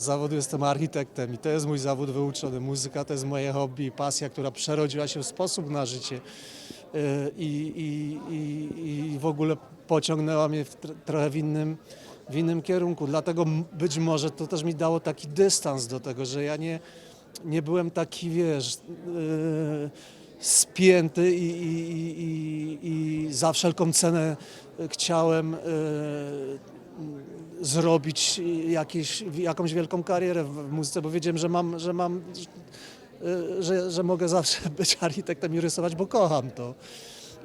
Zawodu jestem architektem i to jest mój zawód wyuczony. Muzyka to jest moje hobby i pasja, która przerodziła się w sposób na życie Yy, i, i, i, i w ogóle pociągnęła mnie w tr- trochę w innym, w innym kierunku. Dlatego być może to też mi dało taki dystans do tego, że ja nie, nie byłem taki, wiesz, yy, spięty i, i, i, i za wszelką cenę chciałem yy, zrobić jakieś, jakąś wielką karierę w muzyce, bo wiedziałem, że mam, że mam, yy, że, że mogę zawsze być architektem i rysować, bo kocham to.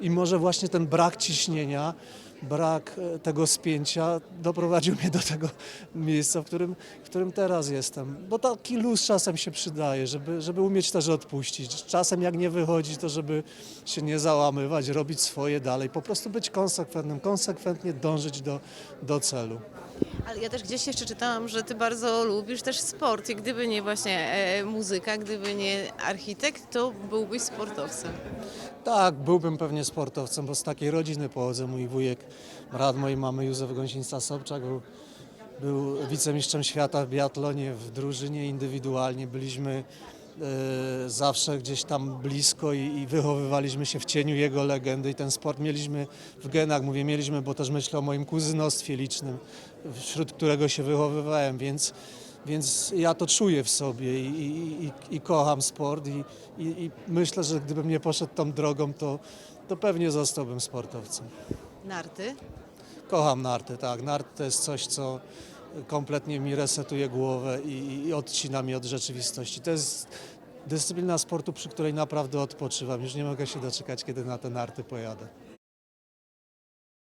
I może właśnie ten brak ciśnienia, brak e, tego spięcia doprowadził mnie do tego miejsca, w którym, w którym teraz jestem. Bo taki luz czasem się przydaje, żeby, żeby umieć też odpuścić. Czasem jak nie wychodzi, to żeby się nie załamywać, robić swoje dalej, po prostu być konsekwentnym, konsekwentnie dążyć do, do celu. Ale ja też gdzieś jeszcze czytałam, że ty bardzo lubisz też sport i gdyby nie właśnie e, muzyka, gdyby nie architekt, to byłbyś sportowcem. Tak, byłbym pewnie sportowcem, bo z takiej rodziny pochodzę. Mój wujek, brat mojej mamy Józef Gąsienica-Sobczak był, był wicemistrzem świata w biatlonie, w drużynie indywidualnie. Byliśmy zawsze gdzieś tam blisko i, i wychowywaliśmy się w cieniu jego legendy i ten sport mieliśmy w genach, mówię mieliśmy, bo też myślę o moim kuzynostwie licznym, wśród którego się wychowywałem, więc więc ja to czuję w sobie i, i, i, i kocham sport i, i, i myślę, że gdybym nie poszedł tą drogą, to, to pewnie zostałbym sportowcem. Narty? Kocham narty, tak. Nart to jest coś, co kompletnie mi resetuje głowę i, i odcina mnie od rzeczywistości. To jest dyscyplina sportu, przy której naprawdę odpoczywam. Już nie mogę się doczekać, kiedy na te narty pojadę.